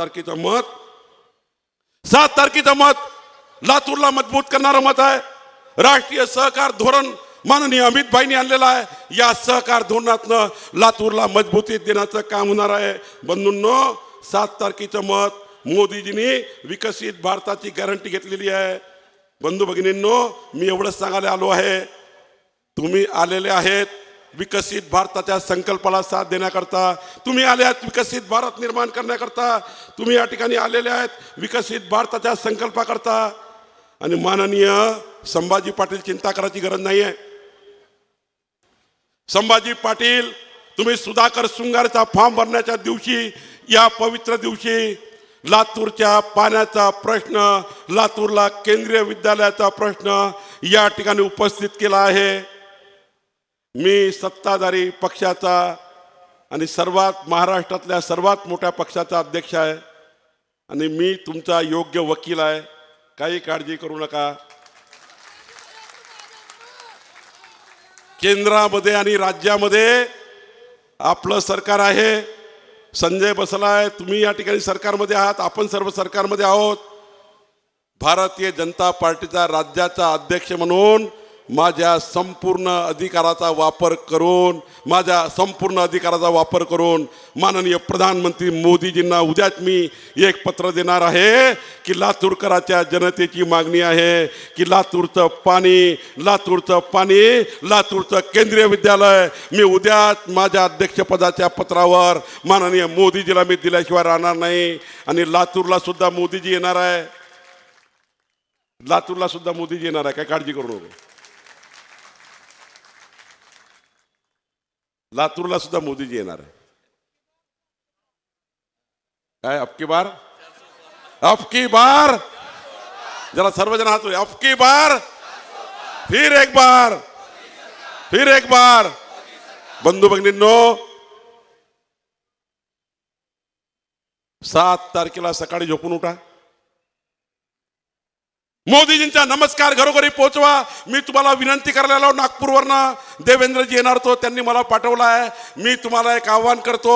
तारखेचं मत. सात तारखेचं मत. लातूरला मजबूत करणारं मत आहे. राष्ट्रीय सहकार धोरण माननीय अमित भाईंनी आणलेलं आहे. या सहकार धोरणातनं लातूरला मजबूती देण्याचं काम होणार आहे. बंधूंनो सात तारखेचं मत मोदीजींनी विकसित भारताची गॅरंटी घेतलेली आहे. बंधू भगिनींनो मी एवढंच सांगायला आलो आहे. तुम्ही आलेले आहेत. विकसित भारताच्या संकल्पाला साथ देण्याकरता तुम्ही आले आहात विकसित भारत निर्माण करण्याकरता तुम्ही या ठिकाणी आलेले आहेत विकसित भारताच्या संकल्पाकरता. आणि माननीय संभाजी पाटील चिंता करायची गरज नाही आहे संभाजी पाटील तुम्ही सुधाकर शृंगारचा फॉर्म भरण्याच्या दिवशी या पवित्र दिवशी लातूरच्या पाण्याचा प्रश्न लातूरला केंद्रीय विद्यालयाचा प्रश्न या ठिकाणी उपस्थित केला आहे. मी सत्ताधारी पक्षाचा आणि सर्वात महाराष्ट्रातल्या सर्वात मोठ्या पक्षाचा अध्यक्ष आहे. आणि मी तुमचा योग्य वकील आहे. काही काळजी करू नका. केंद्रामध्ये आणि राज्यामध्ये आपलं सरकार आहे. संजय बसलाय. तुम्ही या ठिकाणी सरकारमध्ये आहात. आपण सर्व सरकारमध्ये आहोत. भारतीय जनता पार्टीचा राज्याचा अध्यक्ष म्हणून माझ्या संपूर्ण अधिकाराचा वापर करून माझ्या संपूर्ण अधिकाराचा वापर करून माननीय प्रधानमंत्री मोदीजींना उद्याच मी एक पत्र देणार आहे की लातूरकराच्या जनतेची मागणी आहे की लातूरचं पाणी लातूरचं पाणी लातूरचं केंद्रीय विद्यालय मी उद्याच माझ्या अध्यक्षपदाच्या पत्रावर माननीय मोदीजीला मी दिल्याशिवाय राहणार नाही. आणि लातूरला सुद्धा मोदीजी येणार आहे. लातूरला सुद्धा मोदीजी येणार आहे. काय काळजी करू नको. लातूरला सुद्धा मोदीजी येणार आहे काय अबकी बार? अबकी बार? जरा सर्वजण हात. अबकी बार? फिर एक बार. फिर एक बार. बंधू भगिनींनो, सात तारखेला सकाळी झोपून उठा. मोदीजींचा नमस्कार घरोघरी पोहोचवा. मी तुम्हाला विनंती करायला आलो नागपूरवरनं. देवेंद्रजी येणार होतो त्यांनी मला पाठवला आहे मी तुम्हाला एक आव्हान करतो.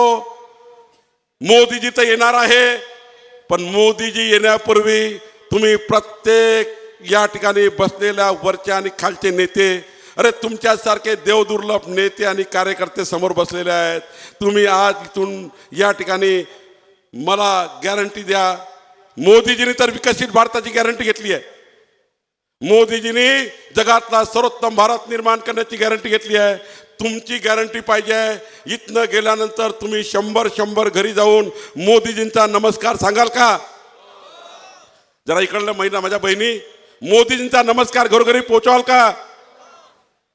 मोदीजी तर येणार आहे पण मोदीजी येण्यापूर्वी तुम्ही प्रत्येक या ठिकाणी बसलेल्या वरच्या आणि खालचे नेते अरे तुमच्यासारखे देवदुर्लभ नेते आणि कार्यकर्ते समोर बसलेले आहेत. तुम्ही आज इथून या ठिकाणी मला गॅरंटी द्या. मोदीजींनी तर विकसित भारताची गॅरंटी घेतली आहे. मोदीजींनी जगातला सर्वोत्तम भारत निर्माण करण्याची गॅरंटी घेतली आहे. तुमची गॅरंटी पाहिजे आहे. इथनं गेल्यानंतर तुम्ही शंभर शंभर घरी जाऊन मोदीजींचा नमस्कार सांगाल का? जरा इकडल्या महिला माझ्या बहिणी मोदीजींचा नमस्कार घरोघरी पोहोचवाल का?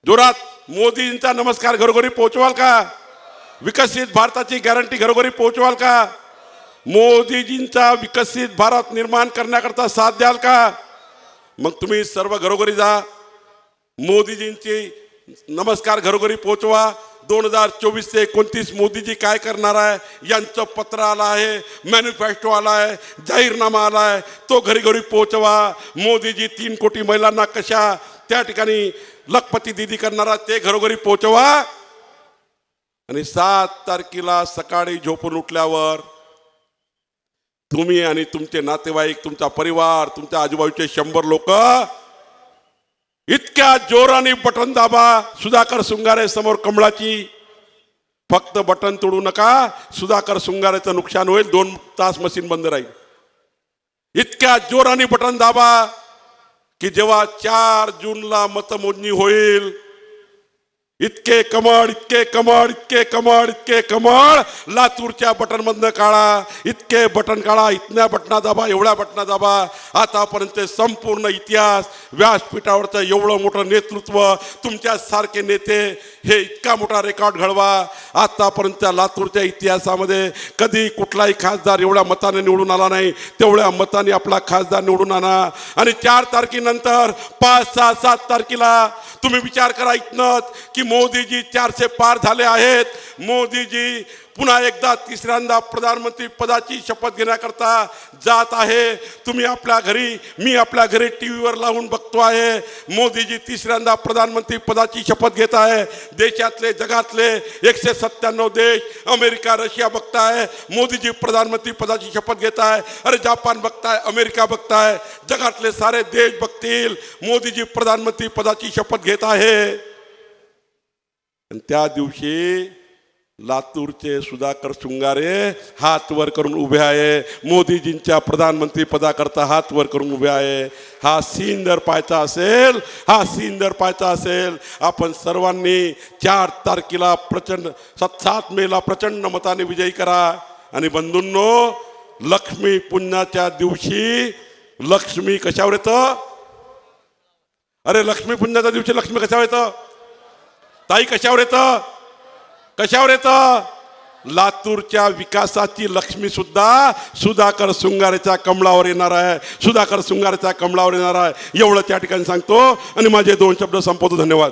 जोरात मोदीजींचा नमस्कार घरोघरी पोहोचवाल का? विकसित भारताची गॅरंटी घरोघरी पोहोचवाल का? मोदीजींचा विकसित भारत निर्माण करण्याकरता साथ द्याल का? मग तुम्ही सर्व घरोघरी जा. मोदीजींची नमस्कार घरोघरी पोचवा. दोन हजार चोवीस ते एकोणतीस मोदीजी काय करणार आहे? यांचं पत्र आलं आहे मॅनिफेस्टो आला आहे जाहीरनामा आला आहे. तो घरी घरी पोचवा. मोदीजी तीन कोटी महिलांना कशा त्या ठिकाणी लखपती दिदी करणारा ते घरोघरी पोचवा. आणि सात तारखेला सकाळी झोपून उठल्यावर तुम्ही आणि तुमचे नातेवाईक तुमचा परिवार तुमच्या आजूबाजूचे शंभर लोक इतक्या जोराने बटन दाबा सुधाकर सुंगारे समोर कमळाची. फक्त बटन तोडू नका सुधाकर सुंगारेचं नुकसान होईल दोन तास मशीन बंद राहील. इतक्या जोराने बटन दाबा की जेव्हा चार जूनला मतमोजणी होईल इतके कमळ इतके कमळ इतके कमाड इतके कमळ लातूरच्या बटन मधनं काढा. इतके बटन काढा. इतक्या बटना दाबा एवढ्या बटना दाबा. आतापर्यंत संपूर्ण इतिहास व्यासपीठावरचं एवढं मोठं नेतृत्व तुमच्या सारखे नेते हे इतका मोठा रेकॉर्ड घडवा. आतापर्यंत लातूरच्या इतिहासामध्ये कधी कुठलाही खासदार एवढ्या मताने निवडून आला नाही. तेवढ्या मताने आपला खासदार निवडून आणा. आणि चार तारखेनंतर पाच सहा सात तारखेला तुम्ही विचार करा इथनंच की मोदीजी चारशे पार झाले आहेत. मोदीजी पुन्हा एकदा तिसऱ्यांदा प्रधानमंत्री पदाची शपथ घेण्याकरता जात आहे. तुम्ही आपल्या घरी मी आपल्या घरी टी व्हीवर लावून बघतो आहे. मोदीजी तिसऱ्यांदा प्रधानमंत्री पदाची शपथ घेत आहे. देशातले जगातले एकशे सत्त्याण्णव देश अमेरिका रशिया बघताय. मोदीजी प्रधानमंत्री पदाची शपथ घेत आहे. अरे जापान बघताय अमेरिका बघताय. जगातले सारे देश बघतील. मोदीजी प्रधानमंत्री पदाची शपथ घेत आहे. आणि त्या दिवशी लातूरचे सुधाकर शृंगारे हात वर करून उभे आहे. मोदीजींच्या प्रधानमंत्री पदाकरता हात वर करून उभे आहे. हा सीन जर पाहायचा असेल हा सीन जर पाहायचा असेल आपण सर्वांनी चार तारखेला प्रचंड सात सात मेला प्रचंड मताने विजयी करा. आणि बंधूंनो लक्ष्मी पुण्याच्या दिवशी लक्ष्मी कशावर येतं? अरे लक्ष्मी पुण्याच्या दिवशी लक्ष्मी कशावर येतं? ताई कशावर येतं? कशावर येतं? लातूरच्या विकासाची लक्ष्मी सुद्धा सुधाकर शृंगारेच्या कमळावर येणार आहे. सुधाकर शृंगारेच्या कमळावर येणार आहे. एवढं त्या ठिकाणी सांगतो. आणि माझे दोन शब्द संपवतो. धन्यवाद.